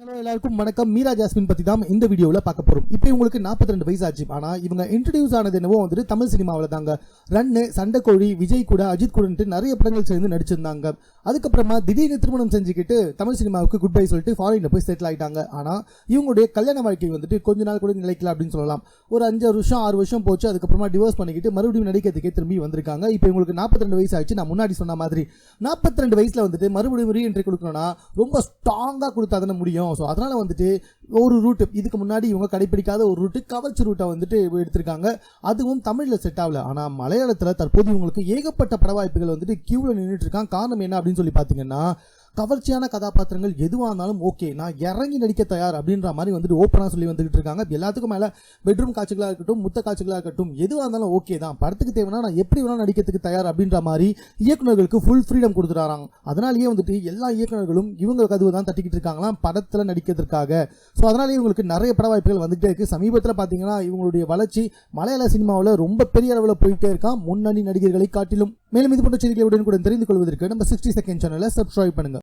Hello எல்லாருக்கும் வணக்கம். Meera jasmine பற்றி தான் இந்த வீடியோவில் பார்க்க போகிறோம் இப்போ இவங்களுக்கு 42 ரெண்டு வயசு ஆச்சு. ஆனால் இவங்க இன்ட்ரடியூஸ் ஆனது என்னவோ வந்துட்டு தமிழ் சினிமாவில் தாங்க. ரன்னு சண்டைக்கோழி விஜய் கூட அஜித் கூடன்ட்டு நிறைய படங்கள் சேர்ந்து நடிச்சிருந்தாங்க. அதுக்கப்புறமா திடீர்னு திருமணம் செஞ்சுக்கிட்டு தமிழ் சினிமாவுக்கு குட் பை சொல்லிட்டு ஃபாரினில் போய் செட்டில் ஆயிட்டாங்க. ஆனால் இவங்களுடைய கல்யாண வாழ்க்கை வந்துட்டு கொஞ்ச நாள் கூட நிலைக்கல அப்படின்னு சொல்லலாம். ஒரு அஞ்சு வருஷம் ஆறு வருஷம் போச்சு. அதுக்கப்புறமா டிவோர்ஸ் பண்ணிக்கிட்டு மறுபடியும் நடிக்கிறதுக்கே திரும்பி வந்திருக்காங்க. இப்போ இவங்களுக்கு 42 ரெண்டு வயசு ஆச்சு. நான் முன்னாடி சொன்ன மாதிரி 42 ரெண்டு வயசில் வந்துட்டு மறுபடியும் ரீஎன்ட்ரி கொடுக்கணும்னா ரொம்ப ஸ்ட்ராங்காக கொடுத்தா தானே முடியும். ஸோ அதனால் வந்துட்டு ஒரு ரூட்டு இதுக்கு முன்னாடி இவங்க கடைப்பிடிக்காத ஒரு ரூட்டு கவர்ச்சி ரூட்டை வந்துட்டு எடுத்திருக்காங்க. அதுவும் தமிழில் செட் ஆகல. ஆனால் மலையாளத்தில் தற்போது இவங்களுக்கு ஏகப்பட்ட பட வாய்ப்புகள் வந்துட்டு கியூவில் நின்றுட்டு இருக்கான். காரணம் என்ன அப்படின்னு சொல்லி பார்த்தீங்கன்னா கவர்ச்சியான கதாபாத்திரங்கள் எதுவாக இருந்தாலும் ஓகே நான் இறங்கி நடிக்க தயார் அப்படின்ற மாதிரி வந்துட்டு ஓப்பனாக சொல்லி வந்துகிட்டு இருக்காங்க. எல்லாத்துக்கும் மேலே பெட்ரூம் காட்சிகளாக இருக்கட்டும் முத்த காட்சிகளாக இருக்கட்டும் எதுவாக இருந்தாலும் ஓகே தான். படத்துக்கு தேவைன்னா நான் எப்படி வேணால் நடிக்கிறதுக்கு தயார் அப்படின்ற மாதிரி இயக்குனர்களுக்கு ஃபுல் ஃப்ரீடம் கொடுத்துறாங்க அதனாலேயே வந்துட்டு எல்லா இயக்குனர்களும் இவங்க கதவு தான் தட்டிக்கிட்டு இருக்காங்களாம் படத்தில் நடிக்கிறதுக்காக. ஸோ அதனாலேயே இவங்களுக்கு நிறைய பட வாய்ப்புகள் வந்துகிட்டே இருக்குது சமீபத்தில் பார்த்தீங்கன்னா இவங்களுடைய வளர்ச்சி மலையாள சினிமாவில் ரொம்ப பெரிய அளவில் போயிட்டே இருக்கான் முன்னணி நடிகர்களை காட்டிலும். மேலும் இது போன்ற செய்திகளை கூட தெரிந்து கொள்வதற்கு நம்ம சிக்ஸ்டி செகண்ட் சேனலை சப்ஸ்கிரைப் பண்ணுங்க.